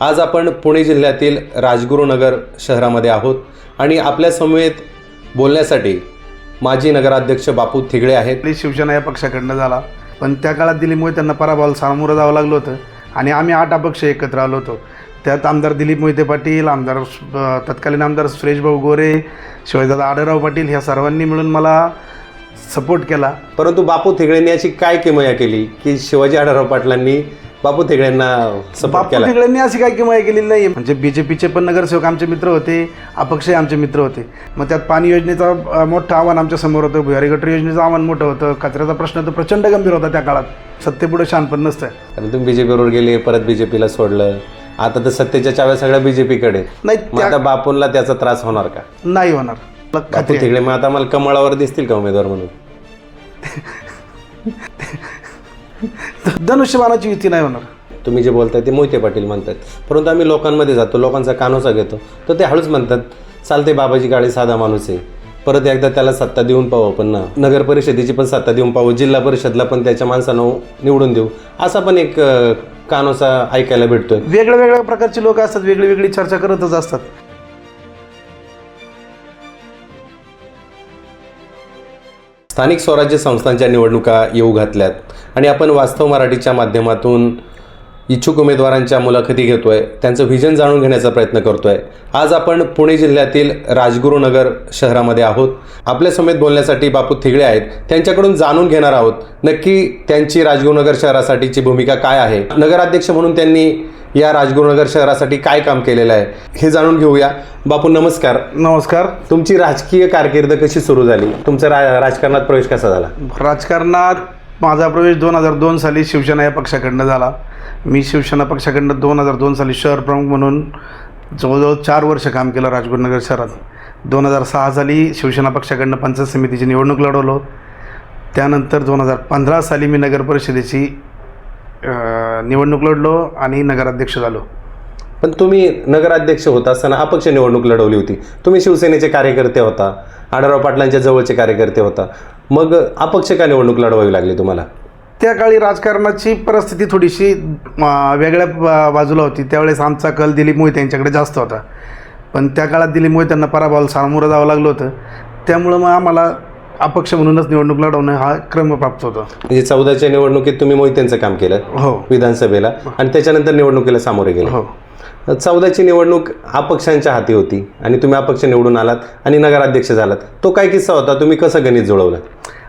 आज आपण पुणे जिल्ह्यातील राजगुरुनगर शहरामध्ये आहोत आणि आपल्या समवेत बोलण्यासाठी माजी नगराध्यक्ष बापू थिगळे आहेत. शिवसेना या पक्षाकडनं झाला. पण त्या काळात दिलीमुळे त्यांना पराभवाला सामोरं जावं लागलं होतं आणि आम्ही आठ अपक्ष एकत्र आलो होतो. त्यात आमदार दिलीप मोहिते पाटील आमदार तत्कालीन आमदार सुरेश भाऊ गोरे शिवाजीदादा आढळराव पाटील ह्या सर्वांनी मिळून मला सपोर्ट केला. परंतु बापू थिगळेंनी अशी काय किमया केली की शिवाजी आढळराव पाटलांनी बापू थिगळेंना सपोर्ट बापू केला तिगड्यांनी अशी काय किंमत केलेली नाही म्हणजे बी जे पीचे पण नगरसेवक आमचे मित्र होते अपक्षही आमचे मित्र होते. मग त्यात पाणी योजनेचा अ, मोठं आव्हान आमच्यासमोर होतं. भुयारी गटर योजनेचं आव्हान मोठं होतं. कचऱ्याचा प्रश्न तर प्रचंड गंभीर होता त्या काळात. सत्तेपुढे शानपण नसतं. आणि तुम्ही बीजेपीवर गेले परत बीजेपीला सोडलं. आता तर सत्तेच्या चाव्या सगळ्या बीजेपीकडे नाही मग आता बापूंला त्याचा त्रास होणार का? नाही होणार. मला बापू खात्री आहे. थिगळे मग आता मला कमळावर दिसतील का उमेदवार म्हणून? धनुष्यबाणाची युती नाही होणार. तुम्ही जे बोलताय ते मोहिते पाटील म्हणतात. परंतु आम्ही लोकांमध्ये जातो लोकांचा कानोसा घेतो. तर ते हळूच म्हणतात चालते बाबाजी गाडी साधा माणूस आहे. परत एकदा त्याला सत्ता देऊन पाहू पण ना. नगर परिषदेची पण सत्ता देऊन पाहू जिल्हा परिषदला पण त्याच्या माणसानं निवडून देऊ. असा पण एक कानोसा ऐकायला भेटतोय. वेगळ्या वेगळ्या प्रकारची लोक असतात वेगळी वेगळी चर्चा करतच असतात. स्थानिक स्वराज्य संस्थांच्या निवडणुका येऊ घातल्यात. आणि आपण वास्तव मराठीच्या माध्यमातून इच्छुक उमेदवारांच्या मुलाखती घेतो आहे त्यांचं व्हिजन जाणून घेण्याचा प्रयत्न करतो आहे आज आपण पुणे जिल्ह्यातील राजगुरुनगर शहरामध्ये आहोत. आपल्या समेत बोलण्यासाठी बापू थिगळे आहेत. त्यांच्याकडून जाणून घेणार आहोत. नक्की त्यांची राजगुरुनगर शहरासाठीची भूमिका काय आहे? नगराध्यक्ष म्हणून त्यांनी या राजगुरुनगर शहरासाठी काय काम केलेलं आहे हे जाणून घेऊया. बापू नमस्कार. नमस्कार. तुमची राजकीय कारकीर्द कशी सुरू झाली? तुमचा रा राजकारणात प्रवेश कसा झाला? राजकारणात माझा प्रवेश दोन हजार दोन साली शिवसेना या पक्षाकडनं झाला. मी शिवसेना पक्षाकडनं दोन हजार दोन साली शहर प्रमुख म्हणून जवळजवळ चार वर्ष काम केलं राजगुरुनगर शहरात. दोन हजार सहा साली शिवसेना पक्षाकडनं पंचायत समितीची निवडणूक लढवलो. त्यानंतर दोन हजार पंधरा साली मी नगर परिषदेची अ, निवडणूक लढलो आणि नगराध्यक्ष झालो. पण तुम्ही नगराध्यक्ष होता असताना अपक्ष निवडणूक लढवली होती. तुम्ही शिवसेनेचे कार्यकर्ते होता आढळराव पाटलांच्या जवळचे कार्यकर्ते होता. मग अपक्ष का निवडणूक लढवावी लागली तुम्हाला? त्या काळी राजकारणाची परिस्थिती थोडीशी वेगळ्या बा- बाजूला होती. त्यावेळेस आमचा कल दिलीप मोहिते यांच्याकडे जास्त होता. पण त्या काळात दिलीप मोहिते त्यांना पराभवाला सामोरं जावं लागलं होतं. त्यामुळं मग आम्हाला अपक्ष म्हणूनच निवडणूक लढवणं हा क्रम प्राप्त होता. म्हणजे चौदाच्या निवडणुकीत तुम्ही मोहित्यांचं काम केलं हो. विधानसभेला आणि त्याच्यानंतर निवडणुकीला सामोरे गेले. हो. चौदाची निवडणूक अपक्षांच्या हाती होती आणि तुम्ही अपक्ष निवडून आलात आणि नगराध्यक्ष झालात. तो काय किस्सा होता? तुम्ही कसं गणित जुळवलं?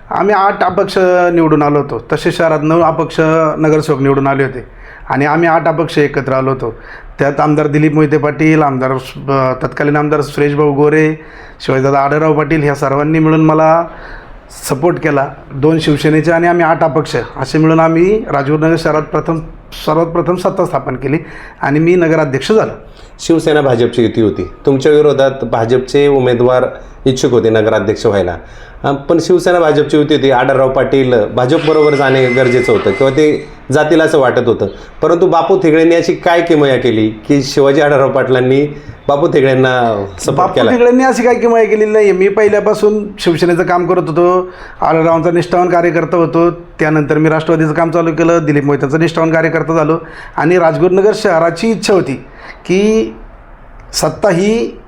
आम्ही आठ अपक्ष निवडून आलो होतो. तसे शहरात नऊ अपक्ष नगरसेवक निवडून आले होते. आणि आम्ही आठ अपक्ष एकत्र आलो होतो. त्यात आमदार दिलीप मोहिते पाटील आमदार तत्कालीन आमदार सुरेश भाऊ गोरे शिवाजीदादा आढळराव पाटील ह्या सर्वांनी मिळून मला सपोर्ट केला. दोन शिवसेनेचे आणि आम्ही आठ अपक्ष असे मिळून आम्ही राजगुरुनगर शहरात प्रथम सर्वात प्रथम सत्ता स्थापन केली आणि मी नगराध्यक्ष झालो. शिवसेना भाजपची युती होती. तुमच्या विरोधात भाजपचे उमेदवार इच्छुक होते नगराध्यक्ष व्हायला. पण शिवसेना भाजपची युती होती आढळराव पाटील भाजपबरोबर जाणे गरजेचं होतं किंवा ते जातील असं वाटत होतं. परंतु बापू थिगळेंनी अशी काय किमया केली की शिवाजी आढळराव पाटलांनी बापू थिगळेंना सपोर्ट बापू केला? तिगड्यांनी अशी काही किंमत केलेली नाही मी पहिल्यापासून शिवसेनेचं काम करत होतो आळरावांचा निष्ठावान कार्यकर्ता होतो त्यानंतर मी राष्ट्रवादीचं काम चालू केलं दिलीप मोहित्याचं निष्ठावान कार्यकर्ता झालो आणि राजगुरुनगर शहराची इच्छा होती की सत्ता ही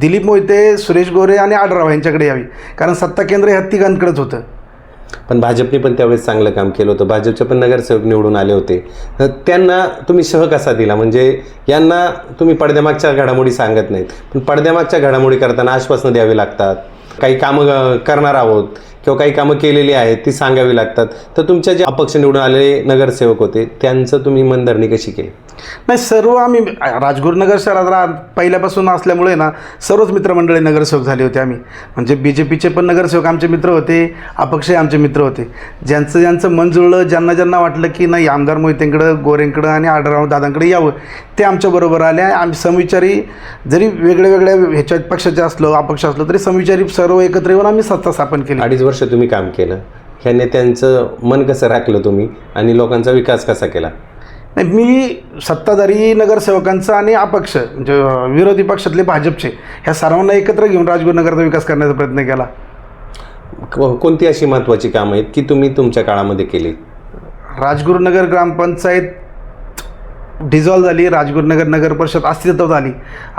दिलीप मोहिते सुरेश गोरे आणि आडराव यांच्याकडे यावी. कारण सत्ता केंद्र ह्या तिघांकडेच होतं. पण भाजपने पण त्यावेळेस चांगलं काम केलं होतं. भाजपचे पण नगरसेवक निवडून आले होते. त्यांना तुम्ही शह कसा दिला? म्हणजे यांना तुम्ही पडद्यामागच्या घडामोडी सांगत नाहीत. पण पडद्यामागच्या घडामोडी करताना आश्वासनं द्यावी लागतात. काही कामं करणार आहोत. किंवा काही कामं केलेली आहेत ती सांगावी लागतात. तर तुमच्या जे अपक्ष निवडून आलेले नगरसेवक होते त्यांचं तुम्ही मनधरणी कशी केली? नाही सर्व आम्ही राजगुरुनगर शहरात रा पहिल्यापासून असल्यामुळे ना सर्वच मित्रमंडळी नगरसेवक झाले होते आम्ही. म्हणजे बी जे पीचे पण नगरसेवक आमचे मित्र होते अपक्षही आमचे मित्र होते. ज्यांचं ज्यांचं मन जुळलं ज्यांना ज्यांना वाटलं की नाही आमदार मोहितेंकडं गोरेंकडं आणि आढळराव दादांकडे यावं ते आमच्याबरोबर आले. आम्ही समविचारी जरी वेगळ्या वेगळ्या ह्याच्या पक्षाचे असलो अपक्ष असलो तरी समविचारी सर्व एकत्र येऊन आम्ही सत्ता स्थापन केली. अडीच वर्ष तुम्ही काम केलं. ह्या नेत्यांचं मन कसं राखलं तुम्ही आणि लोकांचा विकास कसा केला? नाही मी सत्ताधारी नगरसेवकांचा आणि अपक्ष म्हणजे विरोधी पक्षातले भाजपचे ह्या सर्वांना एकत्र घेऊन राजगुरुनगरचा विकास करण्याचा प्रयत्न केला. कोणती अशी महत्त्वाची कामं आहेत की तुम्ही तुमच्या काळामध्ये केली? राजगुरुनगर ग्रामपंचायत डिझॉल्व झाली राजगुरुनगर नगर परिषद अस्तित्वात आली.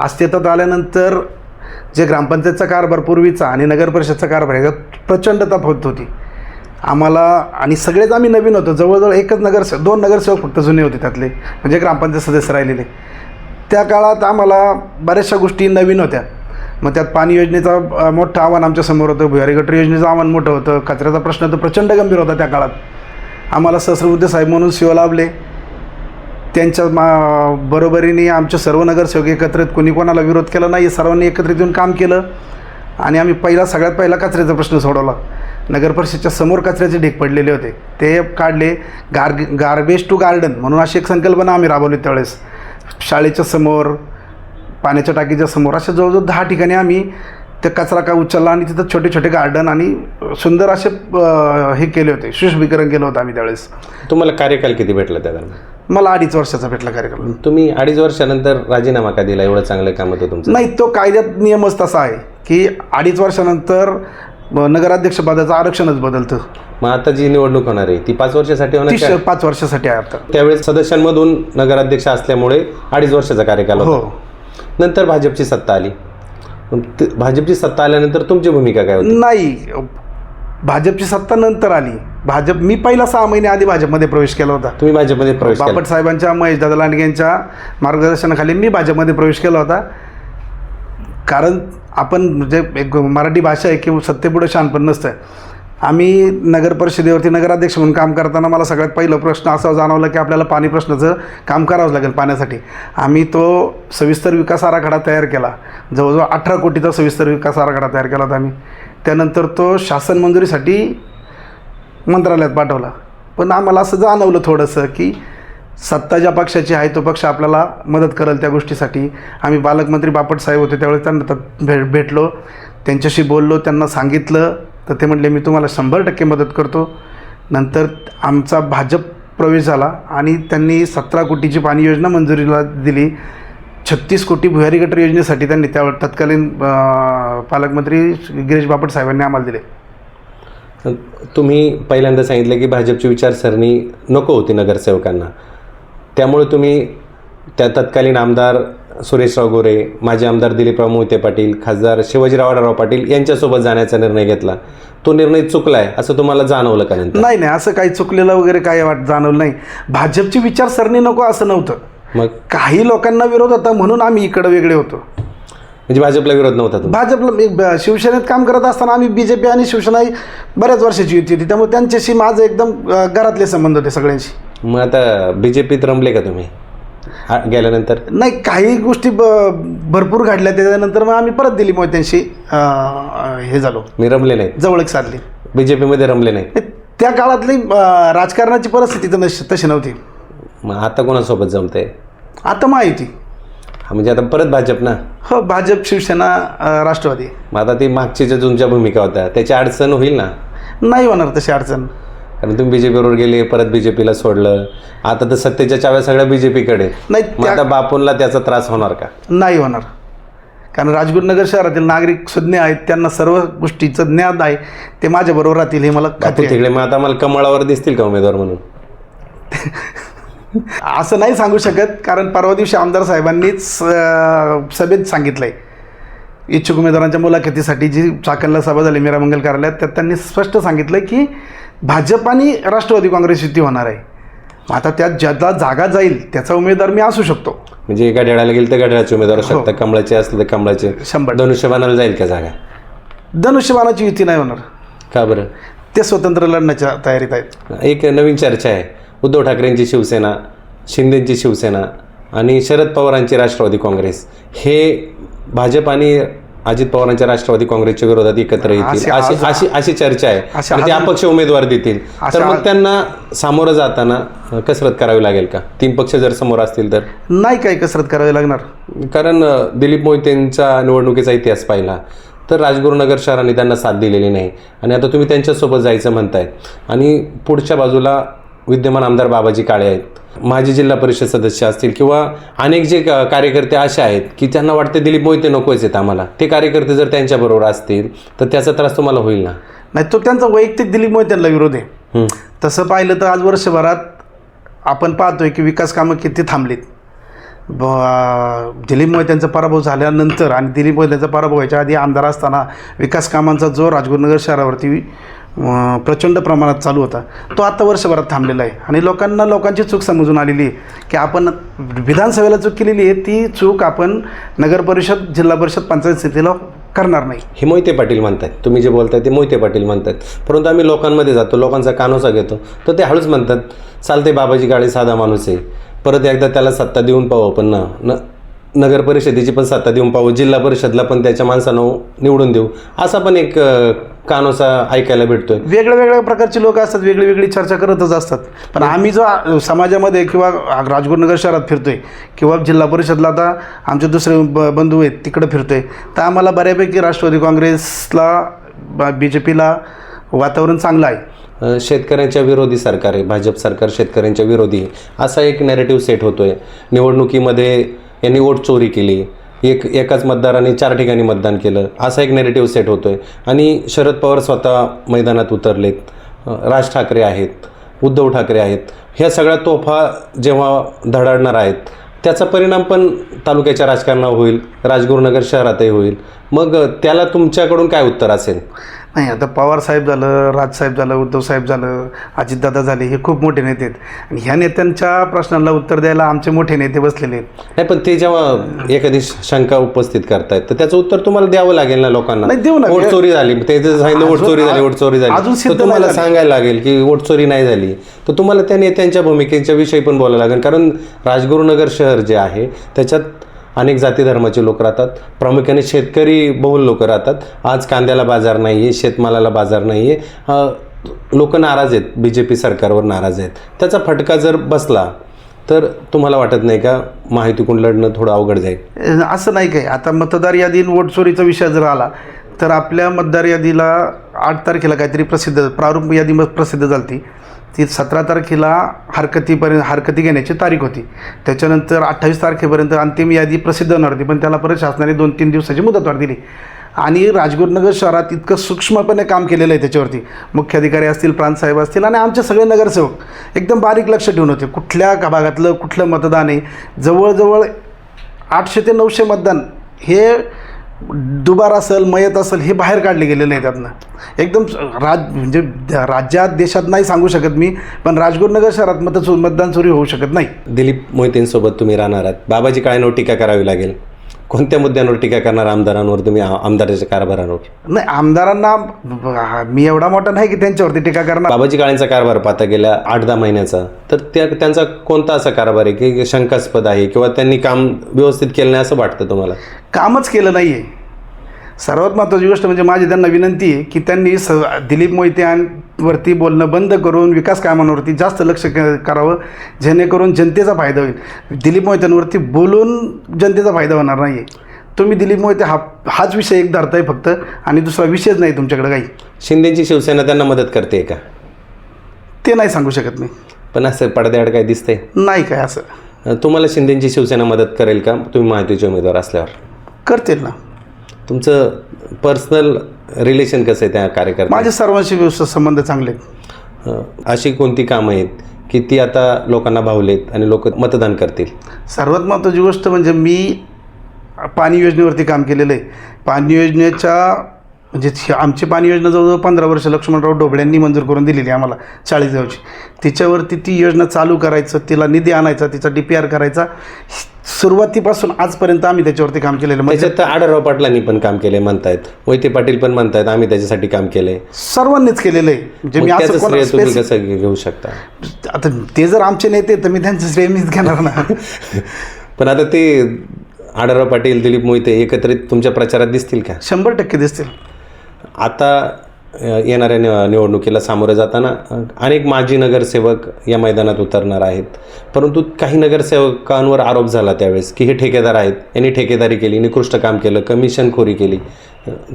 अस्तित्वात आल्यानंतर जे ग्रामपंचायतचा कारभार पूर्वीचा आणि नगरपरिषदचा कारभार ह्याच्यात प्रचंड तफावत होती. आम्हाला आणि सगळेच आम्ही नवीन होतो. जवळजवळ एकच नगरसेवक दोन नगरसेवक फक्त जुने होते त्यातले म्हणजे ग्रामपंचायत सदस्य राहिलेले. त्या काळात आम्हाला बऱ्याचशा गोष्टी नवीन होत्या. मग त्यात पाणी योजनेचा मोठं आव्हान आमच्यासमोर होतं. भुयारी गटर योजनेचं आव्हान मोठं होतं. कचऱ्याचा प्रश्न तर प्रचंड गंभीर होता त्या काळात. आम्हाला सहस्रबुद्धे साहेब म्हणून शिव लाभले. त्यांच्या मा बरोबरीने आमचे सर्व नगरसेवक एकत्रित कोणी कोणाला विरोध केला नाही सर्वांनी एकत्रित येऊन काम केलं. आणि आम्ही पहिला सगळ्यात पहिला कचऱ्याचा प्रश्न सोडवला. नगर परिषदच्या समोर कचऱ्याचे ढीक पडलेले होते. ते काढले. गार गार्बेज टू गार्डन म्हणून अशी एक संकल्पना आम्ही राबवली त्यावेळेस. शाळेच्या समोर पाण्याच्या टाकीच्या समोर अशा जवळजवळ दहा ठिकाणी आम्ही ते कचरा का उचलला आणि तिथं छोटे छोटे गार्डन आणि सुंदर असे हे केले होते. सुशोभीकरण केलं होतं आम्ही त्यावेळेस. तुम्हाला कार्यकाल किती भेटला त्या दरम्यान मला अडीच वर्षाचा भेटला कार्यक्रम. तुम्ही अडीच वर्षानंतर राजीनामा का दिला? एवढं चांगलं काम होतं तुमचं? नाही तो कायद्यात नियमच तसा आहे की अडीच वर्षानंतर नगराध्यक्षपदाचं आरक्षणच बदलतं. मग आता जी निवडणूक होणार आहे ती पाच वर्षासाठी होणार ती पाच वर्षासाठी आहे आता. त्यावेळेस सदस्यांमधून नगराध्यक्ष असल्यामुळे अडीच वर्षाचा कार्यकाल हो. नंतर भाजपची सत्ता आली. मग ते- भाजपची सत्ता आल्यानंतर तुमची भूमिका काय होती? नाही भाजपची सत्ता नंतर आली. भाजप मी पहिला सहा महिने आधी भाजपमध्ये प्रवेश केला होता. तुम्ही भाजपमध्ये प्रवेश केला. बापट साहेबांच्या महेश दादा लांडगे यांच्या मार्गदर्शनाखाली मी भाजपमध्ये प्रवेश केला होता. कारण आपण म्हणजे एक मराठी भाषा आहे की सत्तेपुढे शानपण नसतं आम्ही नगर परिषदेवरती नगराध्यक्ष म्हणून काम करताना मला सगळ्यात पहिलं प्रश्न असा जाणवला की आपल्याला पाणी प्रश्नाचं काम करावं लागेल पाण्यासाठी. आम्ही तो सविस्तर विकास आराखडा तयार केला. जवळजवळ अठरा कोटीचा सविस्तर विकास आराखडा तयार केला होता आम्ही. त्यानंतर तो शासन मंजुरीसाठी मंत्रालयात पाठवला. पण आम्हाला असं जाणवलं थोडंसं की सत्ता ज्या पक्षाची आहे तो पक्ष आपल्याला मदत करेल त्या गोष्टीसाठी. आम्ही पालकमंत्री बापट साहेब होते त्यावेळेस त्यांना भेट भेटलो. त्यांच्याशी बोललो त्यांना सांगितलं. तर ते म्हटले मी तुम्हाला शंभर टक्के मदत करतो. नंतर आमचा भाजप प्रवेश झाला आणि त्यांनी सतरा कोटीची पाणी योजना मंजुरीला दिली. छत्तीस कोटी भुयारी गटर योजनेसाठी त्यांनी त्यावर तत्कालीन पालकमंत्री गिरीश बापट साहेबांनी आम्हाला दिले. तुम्ही पहिल्यांदा सांगितलं की भाजपची विचारसरणी नको होती नगरसेवकांना. त्यामुळे तुम्ही त्या तत्कालीन आमदार सुरेशराव गोरे माजी आमदार दिलीपराव मोहिते पाटील खासदार शिवाजीराव आढळराव पाटील यांच्यासोबत जाण्याचा निर्णय घेतला. तो निर्णय चुकला आहे असं तुम्हाला जाणवलं का नाही नाही असं काही चुकलेलं वगैरे काही वाट जाणवलं नाही. भाजपची विचारसरणी नको असं नव्हतं. मग? काही लोकांना विरोध होता म्हणून आम्ही इकडं वेगळे होतो. म्हणजे भाजपला विरोध नव्हता भाजपला ब- शिवसेनेत काम करत असताना आम्ही बी जे पी आणि शिवसेना ही बऱ्याच वर्षाची युती होती. त्यामुळे त्यांच्याशी माझं एकदम अ, घरातले संबंध होते सगळ्यांशी. मग आता बी जे पीत रमले का तुम्ही? आ- गेल्यानंतर? नाही काही गोष्टी ब भरपूर घडल्या. त्याच्यानंतर मग आम्ही परत दिली मोहित्यांशी अ, अ, हे झालो. मी रमले नाहीत. जवळक साधली बी जे पीमध्ये रमले नाहीत. त्या काळातली अ, राजकारणाची परिस्थिती तर नशी- तशी नव्हती. मग आता कोणासोबत जमते आता माहिती. हा म्हणजे आता परत भाजप ना? हो भाजप शिवसेना अ, राष्ट्रवादी. मग आता ती मागची ज्या तुमच्या भूमिका होत्या. त्याची अडचण होईल ना? नाही होणार तशी अडचण. कारण तुम्ही बीजेपीवर गेले परत बीजेपीला सोडलं. आता तर सत्तेच्या चाव्या सगळ्या बीजेपीकडे. नाही मग त्या आता बापूंला त्याचा त्रास होणार का? नाही होणार. कारण राजगुरुनगर शहरातील नागरिक सुज्ञ आहेत. त्यांना सर्व गोष्टीचं ज्ञान आहे. ते माझ्याबरोबर राहतील हे मला बापू खात्री आहे. तिकडे. मग आता मला कमळावर दिसतील का उमेदवार म्हणून? असं नाही सांगू शकत कारण परवा दिवशी आमदार साहेबांनीच सभेत सांगितलं आहे इच्छुक उमेदवारांच्या मुलाखतीसाठी जी चाकणला सभा झाली मीरा मंगल कार्यालयात त्यात त्यांनी स्पष्ट सांगितलं की भाजप आणि राष्ट्रवादी काँग्रेस युती होणार आहे. आता त्यात ज्याला जागा जाईल त्याचा उमेदवार मी असू शकतो. म्हणजे एका घड्याला गेले तर घड्याळाचे उमेदवार असू हो. शकतात कमळाचे असले तर कमळाचे. शंभर. धनुष्यबाणाला जाईल का जागा? धनुष्यबाणाची युती नाही होणार. का बरं? ते स्वतंत्र लढण्याच्या तयारीत आहेत. एक नवीन चर्चा आहे. उद्धव ठाकरेंची शिवसेना शिंदेची शिवसेना आणि शरद पवारांची राष्ट्रवादी काँग्रेस हे भाजप आणि अजित पवारांच्या राष्ट्रवादी काँग्रेसच्या विरोधात एकत्र येतील. अशी- अशी अशी चर्चा आहे. ते अपक्ष उमेदवार देतील. तर मग त्यांना सामोरं जाताना कसरत करावी लागेल का? तीन पक्ष जर समोर असतील तर? नाही काही कसरत करावी लागणार. कारण दिलीप मोहितेंचा निवडणुकीचा इतिहास पाहिला तर राजगुरुनगर शहराने त्यांना साथ दिलेली नाही. आणि आता तुम्ही त्यांच्यासोबत जायचं म्हणताय. आणि पुढच्या बाजूला विद्यमान आमदार बाबाजी काळे आहेत. माजी जिल्हा परिषद सदस्य असतील किंवा अनेक जे कार्यकर्ते असे आहेत की त्यांना वाटते दिलीप मोहिते नकोच आहेत आम्हाला. ते कार्यकर्ते जर त्यांच्याबरोबर असतील तर त्याचा त्रास तुम्हाला होईल ना? नाही तो त्यांचा वैयक्तिक दिलीप मोहित्यांना विरोध आहे. तसं पाहिलं तर आज वर्षभरात आपण पाहतोय की विकास कामं किती थांबलीत. ब दिलीप मोहित्यांचा पराभव झाल्यानंतर आणि दिलीप मोहित्यांचा पराभव व्हायच्या आधी आमदार असताना विकास कामांचा जो राजगुरुनगर शहरावरती प्रचंड प्रमाणात चालू होता. तो आत्ता वर्षभरात थांबलेला आहे. आणि लोकांना लोकांची चूक समजून आलेली आहे की आपण विधानसभेला चूक केलेली आहे ती चूक आपण नगरपरिषद जिल्हा परिषद पंचायत समितीला करणार नाही. हे मोहिते पाटील म्हणतात तुम्ही जे बोलताय ते मोहिते पाटील म्हणतात परंतु आम्ही लोकांमध्ये जातो लोकांचा कानोसा घेतो. तर ते हळूच म्हणतात चालते बाबाजी गाडी साधा माणूस आहे. परत एकदा त्याला सत्ता देऊन पाहू आपण ना. न नगर परिषदेची पण सत्ता देऊन पाहू जिल्हा परिषदला पण त्याच्या माणसानं निवडून देऊ. असा पण एक कानोसा ऐकायला भेटतोय. वेगळ्या वेगळ्या प्रकारची लोक असतात वेगळी वेगळी चर्चा करतच असतात. पण आम्ही जो समाजामध्ये किंवा राजगुरुनगर शहरात फिरतोय किंवा जिल्हा परिषदला आता आमचे दुसरे ब बंधू आहेत तिकडे फिरतोय तर आम्हाला बऱ्यापैकी राष्ट्रवादी काँग्रेसला बी जे पीला वातावरण चांगलं आहे. शेतकऱ्यांच्या विरोधी सरकार आहे भाजप सरकार शेतकऱ्यांच्या विरोधी असा एक नॅरेटिव्ह सेट होतोय. निवडणुकीमध्ये यांनी वोट चोरी केली. एक एकाच मतदाराने चार ठिकाणी मतदान केलं. असा एक नेरेटिव्ह सेट होतोय. आणि शरद पवार स्वतः मैदानात उतरलेत. राज ठाकरे आहेत उद्धव ठाकरे आहेत. ह्या सगळ्या तोफा जेव्हा धडाडणार आहेत त्याचा परिणाम पण तालुक्याच्या राजकारणावर होईल राजगुरुनगर शहरातही होईल. मग त्याला तुमच्याकडून काय उत्तर असेल? नाही आता पवार साहेब झालं राजसाहेब झालं उद्धव साहेब झालं अजितदादा झाले हे खूप मोठे नेते आहेत आणि ह्या नेत्यांच्या प्रश्नांना उत्तर द्यायला आमचे मोठे नेते बसलेले आहेत नाही पण ते जेव्हा एखादी शंका उपस्थित करतायत तर त्याचं उत्तर तुम्हाला द्यावं लागेल ना लोकांना नाही, देऊ ना. वोट चोरी झाली ते जर सांगितलं वोट चोरी झाली वोट चोरी झाली अजून सिद्ध तर तुम्हाला झाली. सांगायला लागेल की वोट चोरी नाही झाली तर तुम्हाला त्या नेत्यांच्या भूमिकेच्या विषयी पण बोलायला लागेल कारण राजगुरुनगर शहर जे आहे त्याच्यात अनेक जाती धर्माचे लोक राहतात. प्रामुख्याने शेतकरी बहुल लोक राहतात. आज कांद्याला बाजार नाही आहे शेतमालाला बाजार नाही आहे लोक नाराज आहेत. बी जे पी सरकारवर नाराज आहेत. त्याचा फटका जर बसला तर तुम्हाला वाटत नाही का माहितीकडून लढणं थोडं अवघड जाईल? असं नाही काय आता मतदार यादी वोटचोरीचा विषय जर आला तर आपल्या मतदार यादीला आठ तारखेला काहीतरी प्रसिद्ध प्रारूप यादी मग प्रसिद्ध झाली ती सतरा तारखेला हरकतीपर्यंत हरकती घेण्याची तारीख होती. त्याच्यानंतर अठ्ठावीस तारखेपर्यंत अंतिम यादी प्रसिद्ध होणार होती पण त्याला परत शासनाने दोन तीन दिवसाची मुदतवाढ दिली. आणि राजगुरुनगर शहरात इतकं सूक्ष्मपणे काम केलेलं आहे त्याच्यावरती. मुख्याधिकारी असतील प्रांतसाहेब असतील आणि आमचे सगळे नगरसेवक एकदम बारीक लक्ष ठेवून होते. कुठल्या भागातलं कुठलं मतदान आहे? जवळजवळ आठशे ते नऊशे मतदान हे दुबार असेल मयत असेल हे बाहेर काढले गेलेले आहे त्यातनं. एकदम राज म्हणजे राज्यात देशात नाही सांगू शकत मी पण राजगुरुनगर शहरात मत मतदान चोरी होऊ शकत नाही. दिलीप मोहितेंसोबत तुम्ही राहणार आहात. बाबाजी काळेंवर टीका करावी लागेल? कोणत्या मुद्द्यांवर टीका करणार आमदारांवर? तुम्ही आ- आमदाराच्या कारभारावर. नाही आमदारांना मी एवढा मोठा नाही की त्यांच्यावरती टीका करणार. बाबाजी काळेंचा कारभार पाहता गेला आठ दहा महिन्याचा तर त्या त्यांचा कोणता असा कारभार आहे की शंकास्पद आहे किंवा त्यांनी काम व्यवस्थित केलं नाही असं वाटतं तुम्हाला? कामच केलं नाही आहे सर्वात महत्त्वाची गोष्ट म्हणजे माझी त्यांना विनंती आहे की त्यांनी स दिलीप मोहिते आणि वरती बोलणं बंद करून विकास कामांवरती जास्त लक्ष करावं जेणेकरून जनतेचा फायदा होईल. दिलीप मोहित्यांवरती बोलून जनतेचा फायदा होणार नाही आहे तुम्ही दिलीप मोहिते हा हाच विषय एक धरताय फक्त. आणि दुसरा विषयच नाही तुमच्याकडे काही. शिंदेची शिवसेना त्यांना मदत करते का? ते नाही सांगू शकत मी. पण असं पडद्याआड काय दिसतंय? नाही काय असं. तुम्हाला शिंदेची शिवसेना मदत करेल का? तुम्ही माहितीचे उमेदवार असल्यावर. करतील ना. तुमचं पर्सनल रिलेशन कसं आहे त्या कार्यकर्त्या माझे सर्वांशी व्यवस्थित संबंध चांगले आहेत. अशी कोणती कामं आहेत की ती आता लोकांना भावलेत आणि लोक मतदान करतील? सर्वात महत्त्वाची गोष्ट म्हणजे मी पाणी योजनेवरती काम केलेलं आहे. पाणी योजनेच्या म्हणजे आमची पाणी योजना जवळजवळ पंधरा वर्ष लक्ष्मणराव ढोबळ्यांनी मंजूर करून दिलेली आम्हाला चाळीसगावची तिच्यावरती ती योजना चालू करायचं तिला निधी आणायचा तिचा डी पी आर करायचा सुरुवातीपासून आजपर्यंत आम्ही त्याच्यावरती काम केलेलं म्हणजे त्याच्यात तर आढळराव पाटलांनी पण काम केलंय म्हणतायत. मोहिते पाटील पण म्हणतायत आम्ही त्याच्यासाठी काम केलंय. सर्वांनीच केलेलं आहे. म्हणजे मी असं तुम्ही space- कसं घेऊ शकता? आता ते जर आमचे नेते तर मी त्यांचं श्रेय मीच घेणार ना. पण आता ते आढळराव पाटील दिलीप मोहिते एकत्रित तुमच्या प्रचारात दिसतील का? शंभर टक्के दिसतील. आता येणाऱ्या नि- निवडणुकीला सामोरं जाताना अनेक माजी नगरसेवक या मैदानात उतरणार आहेत. परंतु काही नगरसेवकांवर आरोप झाला त्यावेळेस की हे ठेकेदार आहेत. यांनी ठेकेदारी केली निकृष्ट काम केलं कमिशनखोरी केली.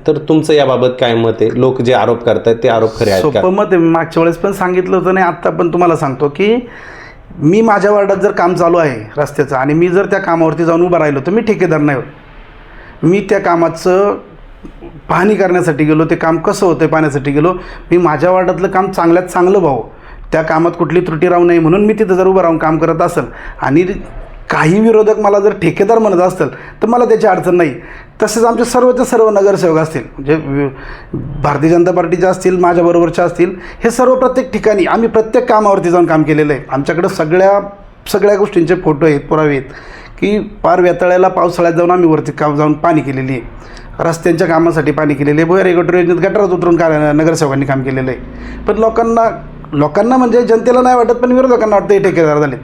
तर तुमचं याबाबत काय मत आहे? लोक जे आरोप करतात ते आरोप खरे आहेत सोपं मत आहे. मागच्या वेळेस पण सांगितलं होतं नाही आत्ता पण तुम्हाला सांगतो की मी माझ्या वार्डात जर काम चालू आहे रस्त्याचं आणि मी जर त्या कामावरती जाऊन उभा राहिलो तर मी ठेकेदार नाही होत. मी त्या कामाचं पाहणी करण्यासाठी गेलो ते काम कसं होतं पाहण्यासाठी गेलो मी माझ्या वार्डातलं काम चांगल्यात चांगलं भाऊ त्या कामात कुठली त्रुटी राहू नये म्हणून मी तिथं जर उभं राहून काम करत असेल आणि काही विरोधक मला जर ठेकेदार म्हणत असतील तर मला त्याची अडचण नाही. तसेच आमचे सर्वच सर्व नगरसेवक असतील म्हणजे भारतीय जनता पार्टीचे असतील माझ्याबरोबरच्या असतील हे सर्व प्रत्येक ठिकाणी आम्ही प्रत्येक कामावरती जाऊन काम केलेलं आहे. आमच्याकडं सगळ्या सगळ्या गोष्टींचे फोटो आहेत पुरावे आहेत. की पार वेताळ्याला पावसाळ्यात जाऊन आम्ही वरती काम जाऊन पाणी केलेली आहे. रस्त्यांच्या कामासाठी पाणी केलेले आहे. गटर योजनेत गटारात उतरून का नगरसेवकांनी काम केलेलं आहे. पण लोकांना लोकांना म्हणजे जनतेला नाही वाटत पण विरोधकांना वाटतं हे ठेकेदार झाले.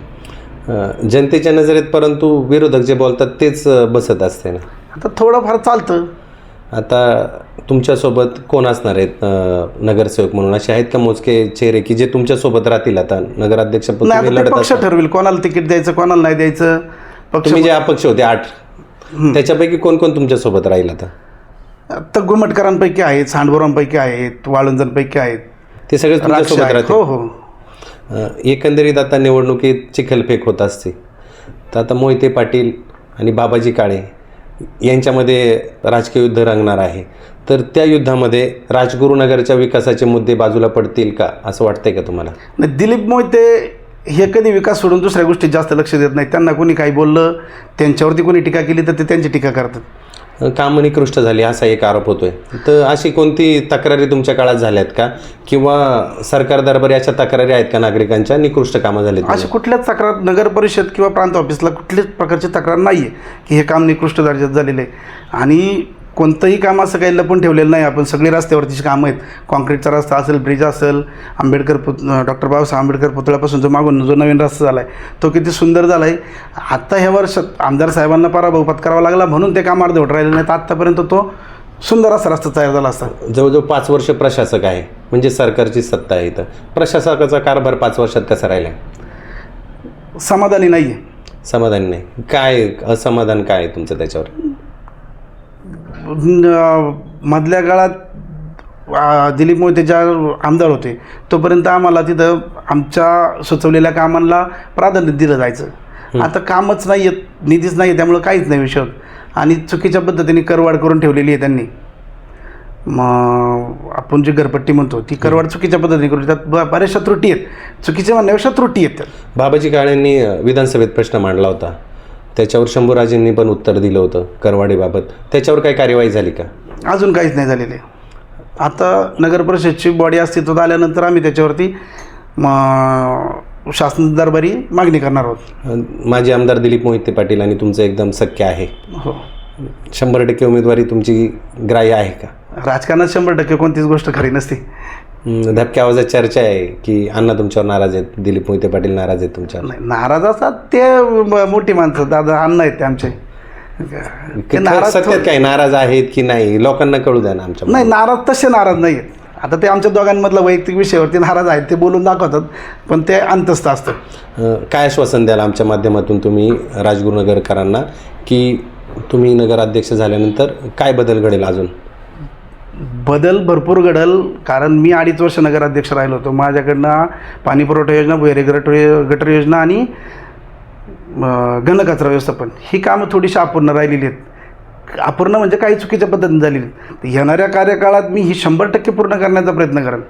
जनतेच्या नजरेत परंतु विरोधक जे बोलतात तेच बसत असते ना. आता थोडंफार चालतं. आता तुमच्यासोबत कोण असणार आहेत नगरसेवक म्हणून? असे आहेत का मोजके चेहरे की जे तुमच्यासोबत राहतील आता? नगराध्यक्ष पक्ष. ठरवेल. कोणाला तिकीट द्यायचं कोणाला नाही द्यायचं. पक्ष तुम्ही जे अपक्ष होते आठ. त्याच्यापैकी कोण कोण तुमच्यासोबत राहील आता आता गुमटकरांपैकी आहेत सांडबोरांपैकी आहेत वाळुंजांपैकी आहेत. ते सगळे तुमच्यासोबत. राहतील. हो हो. एकंदरीत आता निवडणुकीत चिखलफेक होत असते. तर आता मोहिते पाटील आणि बाबाजी काळे यांच्यामध्ये राजकीय युद्ध रंगणार आहे. तर त्या युद्धामध्ये राजगुरुनगरच्या विकासाचे मुद्दे बाजूला पडतील का असं वाटतंय का तुम्हाला? दिलीप मोहिते हे कधी विकास सोडून दुसऱ्या गोष्टीत जास्त लक्ष देत नाही त्यांना कोणी काही बोललं त्यांच्यावरती कोणी टीका केली तर ते त्यांची टीका करतात. कामं निकृष्ट झाली असा एक आरोप होतोय. तर अशी कोणती तक्रारी तुमच्या काळात झाल्यात का? किंवा सरकार दरबारी अशा तक्रारी आहेत का नागरिकांच्या? निकृष्ट कामं झालीत अशी कुठल्याच तक्रार नगर परिषद किंवा प्रांत ऑफिसला कुठल्याच प्रकारची तक्रार नाही आहे की हे काम निकृष्ट दर्जात झालेलं आहे. आणि कोणतंही काम असं काही लपून ठेवलेलं नाही. आपण सगळी रस्त्यावरतीची कामं आहेत. कॉन्क्रीटचा रस्ता असेल ब्रिज असेल आंबेडकर पुत डॉक्टर बाबासाहेब आंबेडकर पुतळ्यापासून जो मागून जो नवीन रस्ता झाला आहे तो किती सुंदर झाला आहे आत्ता ह्या वर्षात आमदार साहेबांना पराभव पत्करावा लागला म्हणून ते काम अर्धवट राहिले नाही तर आत्तापर्यंत तो सुंदर असा रस्ता तयार झाला असता. जवळजवळ पाच वर्ष प्रशासक आहे. म्हणजे सरकारची सत्ता आहे इथं. प्रशासकाचा कारभार पाच वर्षात कसा राहिला समाधानी नाही आहे समाधान नाही. काय असमाधान काय आहे तुमचं त्याच्यावर? मधल्या काळात दिलीप मोहिते ज्या आमदार होते तोपर्यंत आम्हाला तिथं आमच्या सुचवलेल्या कामांना प्राधान्य दिलं जायचं. आता कामच नाही आहेत निधीच नाही त्यामुळं काहीच नाही विषय आणि चुकीच्या पद्धतीने करवाढ करून ठेवलेली आहे त्यांनी. मग आपण जी घरपट्टी म्हणतो ती करवाढ चुकीच्या पद्धतीने करून त्यात बऱ्याचशा त्रुटी आहेत. चुकीच्या म्हणण्यापेक्षा त्रुटी आहेत बाबाजी काळेंनी विधानसभेत प्रश्न मांडला होता. त्याच्यावर शंभूराजेंनी पण उत्तर दिलं होतं करवाडीबाबत त्याच्यावर काही कार्यवाही झाली का? अजून काहीच नाही झालेले. आता नगर परिषदची बॉडी अस्तित्वात आल्यानंतर आम्ही त्याच्यावरती म शासन दरबारी मागणी करणार आहोत. माजी आमदार दिलीप मोहिते पाटील आणि तुमचं एकदम सख्य आहे. हो. शंभर टक्के उमेदवारी तुमची ग्राह्य आहे का? राजकारणात शंभर टक्के कोणतीच गोष्ट खरी नसते. धपक्या आवाजात चर्चा आहे की अण्णा तुमच्यावर नाराज आहेत दिलीप मोहिते पाटील नाराज आहेत तुमच्यावर? नाही नाराज असतात ते म- मोठी माणसं दादा अण्णा आहेत ते आमचे. ते नाराज सत्यात काय नाराज आहेत की नाही लोकांना कळू द्या ना आमच्या नाही नाराज तसे नाराज नाही आहेत आता ते आमच्या दोघांमधला वैयक्तिक विषयावरती नाराज आहेत ते बोलून दाखवतात पण ते अंतस्थ असतं अ, काय आश्वासन द्याल आमच्या माध्यमातून तुम्ही राजगुरुनगरकरांना की तुम्ही नगराध्यक्ष झाल्यानंतर काय बदल घडेल अजून? बदल भरपूर घडल कारण मी अडीच वर्ष नगराध्यक्ष राहिलो होतो. माझ्याकडनं पाणी पुरवठा योजना भुयारी गट गटर योजना आणि घनकचरा व्यवस्थापन. ही कामं थोडीशी अपूर्ण राहिलेली आहेत. अपूर्ण म्हणजे काही चुकीच्या पद्धतीने झालेली आहेत. येणाऱ्या कार्यकाळात मी ही शंभर टक्के पूर्ण करण्याचा प्रयत्न करेन.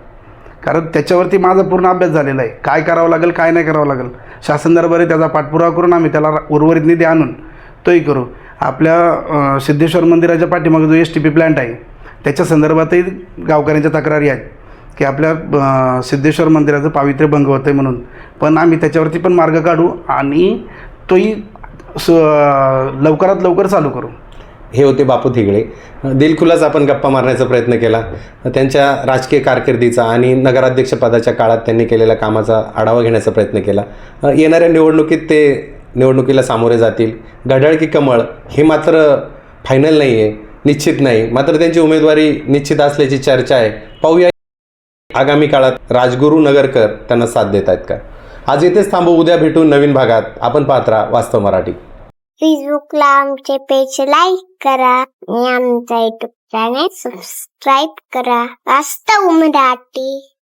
कारण त्याच्यावरती माझा पूर्ण अभ्यास झालेला आहे. काय करावं लागेल काय नाही करावं लागेल. शासन दरबारी त्याचा पाठपुरावा करून आम्ही त्याला उर्वरित निधी आणून तोही करू. आपल्या सिद्धेश्वर मंदिराच्या पाठीमागे जो एस टी पी प्लॅन्ट आहे त्याच्या संदर्भातही गावकऱ्यांच्या तक्रारी आहेत की आपल्या सिद्धेश्वर मंदिराचं पावित्र्य भंग होतं आहे म्हणून. पण आम्ही त्याच्यावरती पण मार्ग काढू आणि तोही स लवकरात लवकर चालू करू. हे होते बापू थिगळे. दिलखुलास आपण गप्पा मारण्याचा प्रयत्न केला. त्यांच्या राजकीय कारकिर्दीचा आणि नगराध्यक्षपदाच्या काळात त्यांनी केलेल्या कामाचा आढावा घेण्याचा प्रयत्न केला. येणाऱ्या निवडणुकीत ते निवडणुकीला सामोरे जातील. घड्याळ की कमळ हे मात्र फायनल नाही आहे निश्चित नाही. मात्र त्यांची उमेदवारी निश्चित असल्याची चर्चा आहे. पाहूया. आगामी काळात राजगुरू नगरकर त्यांना साथ देत आहेत का? आज इथेच थांबू. उद्या भेटू नवीन भागात. आपण पाहत राहा वास्तव मराठी. फेसबुकला आमचे पेज लाईक करा आणि आमचा युट्यूब चॅनेल सबस्क्राईब करा. वास्तव मराठी.